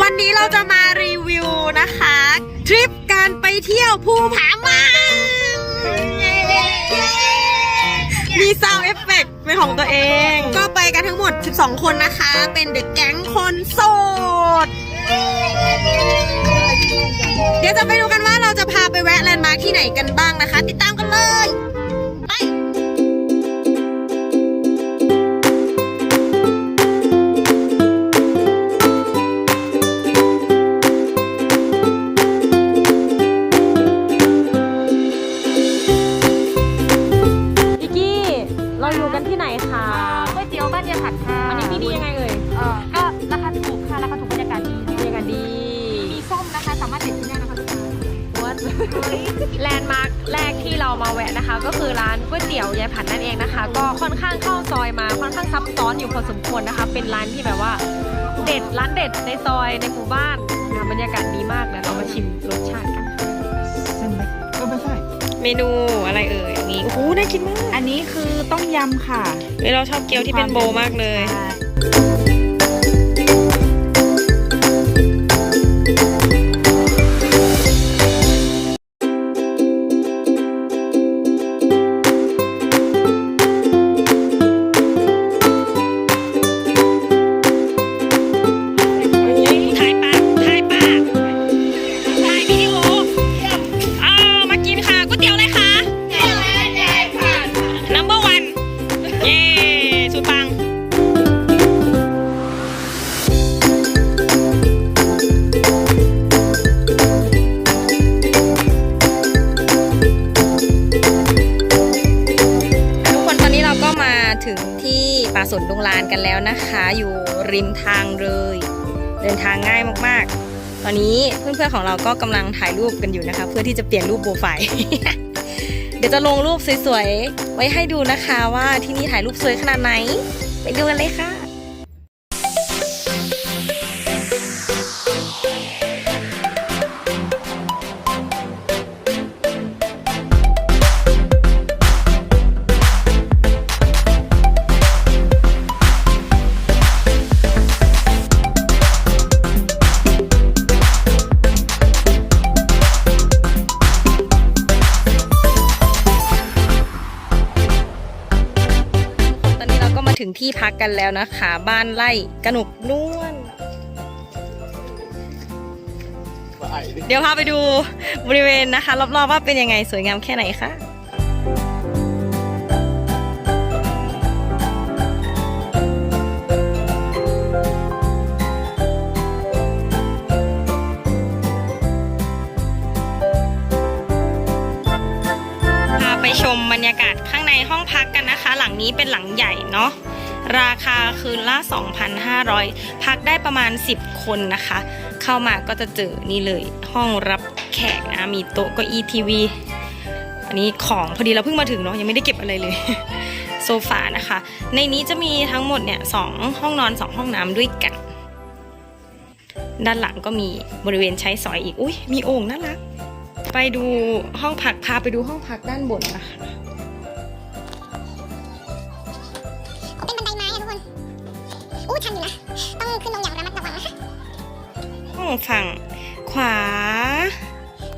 วันนี้เราจะมารีวิวนะคะ ทริปการไปเที่ยวภูผาม่านมีซาวเอฟเฟกเป็นของตัวเอง ก็ไปกันทั้งหมด 12 คนนะคะ เป็นเด็กแก๊งคนโสด เดี๋ยวจะไปดูกันว่าเราจะพาไปแวะแลนด์มาร์คที่ไหนกันบ้างนะคะ ติดตามกันเลย ไป แลนด์มาร์คแรกที่เรามาแวะนะคะ ก็คือร้านก๋วยเตี๋ยวยายผัดนั่นเองนะคะ ก็ค่อนข้างเข้าซอยมาค่อนข้างซับซ้อนอยู่พอสมควรนะคะ เป็นร้านที่แบบว่าเด็ดร้านเด็ดในซอยในหมู่บ้านค่ะบรรยากาศดีมากเดี๋ยวเรามาชิมรสชาติกันค่ะก็ไม่ใช่เมนูอะไรเอ่ยนี่โอ้โหน่ากินมากอันนี้คือต้มยำค่ะเฮ้ยเราชอบเกี๊ยวที่เป็นโบว์มากเลยถ่ กันแล้วนะคะ อยู่ริมทางเลย เดินทางง่ายมากๆ ตอนนี้เพื่อนๆของเราก็กำลังถ่ายรูปกันอยู่นะคะ เพื่อที่จะเปลี่ยนรูปโปรไฟล์เดี๋ยวจะลงรูปสวยๆไว้ให้ดูนะคะว่าที่นี่ถ่ายรูปสวยขนาดไหน ไปดูกันเลยค่ะ ก็มาถึงที่พักกันแล้วนะคะ บ้านไร่กระหนกนวลเดี๋ยวพาไปดูบริเวณนะคะ รอบๆว่าเป็นยังไงสวยงามแค่ไหนคะ มบรรยากาศข้างในห้องพักกันนะคะ หลังนี้เป็นหลังใหญ่เนาะราคาคืนละ 2,500 พักได้ประมาณ 10 คนนะคะ เข้ามาก็จะเจอนี่เลยห้องรับแขกนะมีโต๊ะเก็อีทีวี อันนี้ของพอดีเราเพิ่งมาถึงเนาะยังไม่ได้เก็บอะไรเลยโซฟานะคะ ในนี้จะมีทั้งหมดเนี่ยสองห้องนอนสองห้องน้ำด้วยกัน ด้านหลังก็มีบริเวณใช้สอยอีก อุ้ยมีโอ่งน่ารัก ไปดูห้องพักพาไปดูห้องพักด้านบนนะคะเป็นบันไดไม้อะทุกคนอู้ชันอยู่นะ ต้องขึ้นลงอย่างระมัดระวังนะคะห้องฝั่งขวา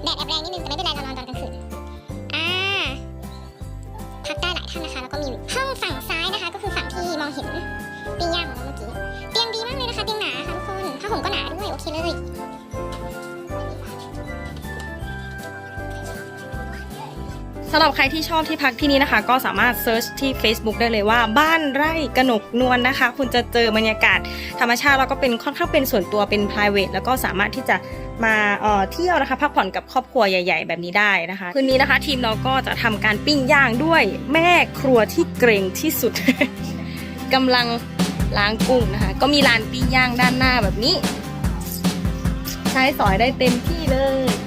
แดดแอบแรงนิดนึงแต่ไม่เป็นไรเรานอนตอนกลางคืนอ่าพักได้หลายท่านนะคะแล้วก็มีห้องฝั่งซ้ายนะคะ ก็คือฝั่งที่มองเห็นปิ้งย่างของเราเมื่อกี้เตียงดีมากเลยนะคะเตียงหนาค่ะทุกคนผ้าห่มก็หนาด้วยโอเคเลย สำหรับใครที่ชอบที่พักที่นี่นะคะ ก็สามารถเซิร์ชที่ Facebook ได้เลยว่าบ้านไร่กระหนกนวลนะคะ คุณจะเจอบรรยากาศธรรมชาติแล้วก็เป็นค่อนข้างเป็นส่วนตัวเป็น p r i v a t แล้วก็สามารถที่จะมาเออเที่ยวนะคะพักผ่อนกับครอบครัวใหญ่ ๆ แบบนี้ได้นะคะคืนนี้นะคะ ทีมเราก็จะทำการปิ้งย่างด้วยแม่ครัวที่เกรงที่สุดกำลังล้างกุ้งนะคะ ก็มีลานปิ้งย่างด้านหน้าแบบนี้ ใช้สอยได้เต็มที่เลย